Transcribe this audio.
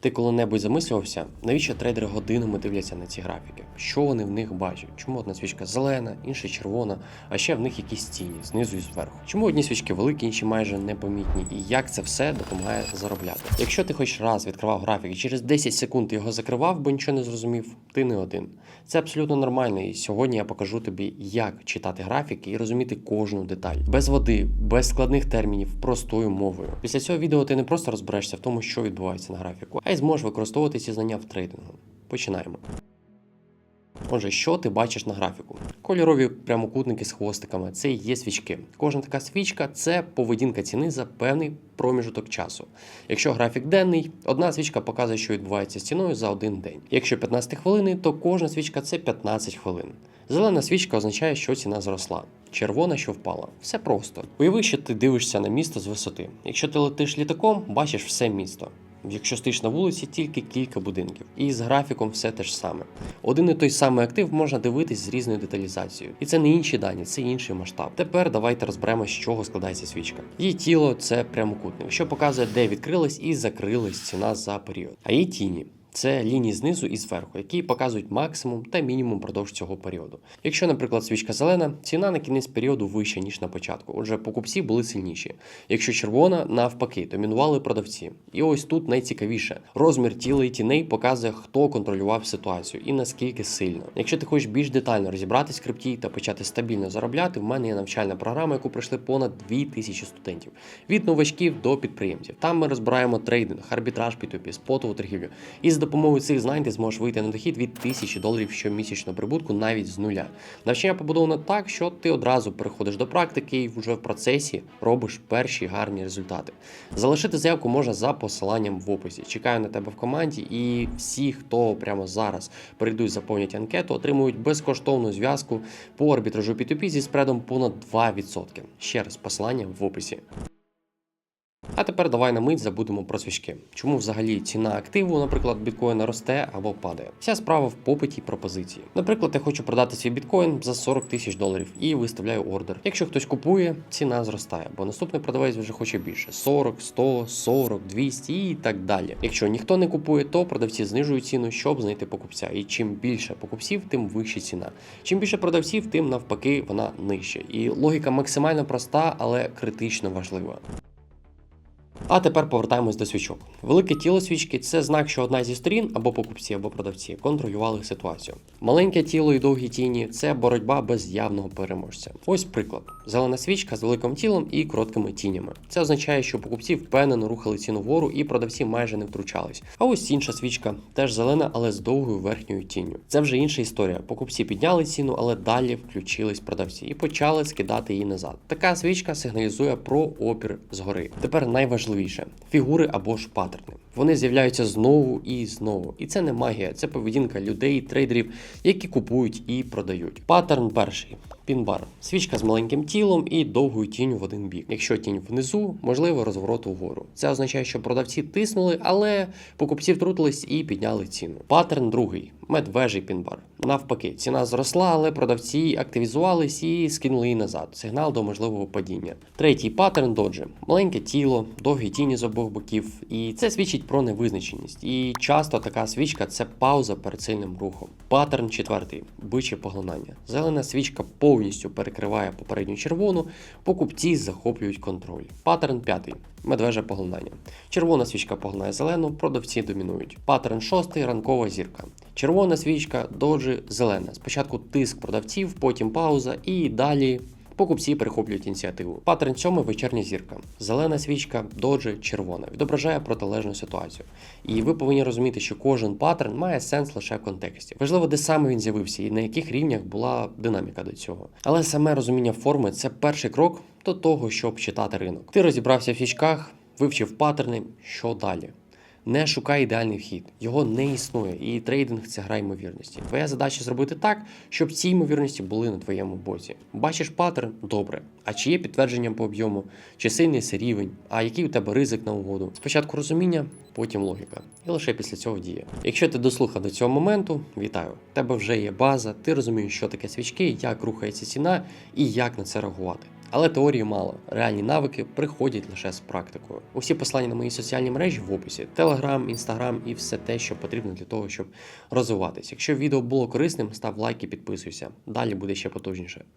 Ти коли-небудь замислювався, навіщо трейдери годинами дивляться на ці графіки? Що вони в них бачать? Чому одна свічка зелена, інша червона, а ще в них якісь тіні знизу і зверху? Чому одні свічки великі, інші майже непомітні? І як це все допомагає заробляти? Якщо ти хоч раз відкривав графік і через 10 секунд його закривав, бо нічого не зрозумів, ти не один. Це абсолютно нормально, і сьогодні я покажу тобі, як читати графіки і розуміти кожну деталь без води, без складних термінів, простою мовою. Після цього відео ти не просто розберешся в тому, що відбувається на графіку, а й зможеш використовувати ці знання в трейдингу. Починаємо. Отже, що ти бачиш на графіку? Кольорові прямокутники з хвостиками це і є свічки. Кожна така свічка це поведінка ціни за певний проміжок часу. Якщо графік денний, одна свічка показує, що відбувається з ціною за один день. Якщо 15 хвилини, то кожна свічка це 15 хвилин. Зелена свічка означає, що ціна зросла. Червона, що впала. Все просто. Уяви, що ти дивишся на місто з висоти. Якщо ти летиш літаком, бачиш все місто. Якщо стоїш на вулиці, тільки кілька будинків. І з графіком все те ж саме. Один і той самий актив можна дивитись з різною деталізацією. І це не інші дані, це інший масштаб. Тепер давайте розберемо, з чого складається свічка. Її тіло це прямокутник, що показує, де відкрилась і закрилась ціна за період. А її тіні. Це лінії знизу і зверху, які показують максимум та мінімум продовж цього періоду. Якщо, наприклад, свічка зелена, ціна на кінець періоду вища, ніж на початку. Отже, покупці були сильніші. Якщо червона, навпаки, домінували продавці. І ось тут найцікавіше: розмір тіла і тіней показує, хто контролював ситуацію і наскільки сильно. Якщо ти хочеш більш детально розібратись в крипті та почати стабільно заробляти, в мене є навчальна програма, яку пройшли понад 2000 студентів від новачків до підприємців. Там ми розбираємо трейдинг, арбітраж P2P, спотову торгівлю. І з допомогою цих знань ти зможеш вийти на дохід від 1000 доларів щомісячного прибутку навіть з нуля. Навчання побудовано так, що ти одразу переходиш до практики і вже в процесі робиш перші гарні результати. Залишити заявку можна за посиланням в описі. Чекаю на тебе в команді, і всі, хто прямо зараз перейдуть заповнять анкету, отримують безкоштовну зв'язку по арбітражу P2P зі спредом понад 2%. Ще раз посилання в описі. А тепер давай на мить забудемо про свічки. Чому взагалі ціна активу, наприклад, біткоїна росте або падає? Вся справа в попиті і пропозиції. Наприклад, я хочу продати свій біткоін за 40 тисяч доларів і виставляю ордер. Якщо хтось купує, ціна зростає, бо наступний продавець вже хоче більше: 40, 100, 40, 200 і так далі. Якщо ніхто не купує, то продавці знижують ціну, щоб знайти покупця. І чим більше покупців, тим вища ціна. Чим більше продавців, тим навпаки вона нижча. І логіка максимально проста, але критично важлива. А тепер повертаємось до свічок. Велике тіло свічки це знак, що одна зі сторін або покупці, або продавці контролювали ситуацію. Маленьке тіло і довгі тіні це боротьба без явного переможця. Ось приклад: зелена свічка з великим тілом і короткими тінями. Це означає, що покупці впевнено рухали ціну вгору і продавці майже не втручались. А ось інша свічка, теж зелена, але з довгою верхньою тінню. Це вже інша історія. Покупці підняли ціну, але далі включились продавці і почали скидати її назад. Така свічка сигналізує про опір згори. Тепер найважливіше фігури або ж паттерни. Вони з'являються знову і знову. І це не магія, це поведінка людей, трейдерів, які купують і продають. Паттерн перший. Пінбар. Свічка з маленьким тілом і довгою тінню в один бік. Якщо тінь внизу, можливо розворот угору. Це означає, що продавці тиснули, але покупці втрутились і підняли ціну. Паттерн другий. Медвежий пінбар. Навпаки, ціна зросла, але продавці активізувались і скинули її назад. Сигнал до можливого падіння. Третій паттерн доджі. Маленьке тіло, довгі тіні з обох боків. І це свідчить про невизначеність. І часто така свічка це пауза перед сильним рухом. Паттерн четвертий биче поглинання. Зелена свічка повністю перекриває попередню червону, покупці захоплюють контроль. Паттерн п'ятий. Медвеже поглинання. Червона свічка поглинає зелену, продавці домінують. Паттерн шостий ранкова зірка. Червона свічка, доджі, зелена. Спочатку тиск продавців, потім пауза і далі. Покупці перехоплюють ініціативу. Паттерн сьомий вечірня зірка. Зелена свічка, доджі, червона. Відображає протилежну ситуацію. І ви повинні розуміти, що кожен паттерн має сенс лише в контексті. Важливо, де саме він з'явився і на яких рівнях була динаміка до цього. Але саме розуміння форми це перший крок до того, щоб читати ринок. Ти розібрався в свічках, вивчив паттерни, що далі. Не шукай ідеальний вхід, його не існує, і трейдинг це гра ймовірності. Твоя задача зробити так, щоб ці ймовірності були на твоєму боці. Бачиш паттерн добре. А чи є підтвердження по об'єму, чи сильний це рівень, а який у тебе ризик на угоду? Спочатку розуміння, потім логіка. І лише після цього діє. Якщо ти дослухав до цього моменту, вітаю! У тебе вже є база, ти розумієш, що таке свічки, як рухається ціна і як на це реагувати. Але теорії мало. Реальні навики приходять лише з практикою. Усі послання на мої соціальні мережі в описі: Телеграм, Інстаграм і все те, що потрібно для того, щоб розвиватись. Якщо відео було корисним, став лайк і підписуйся. Далі буде ще потужніше.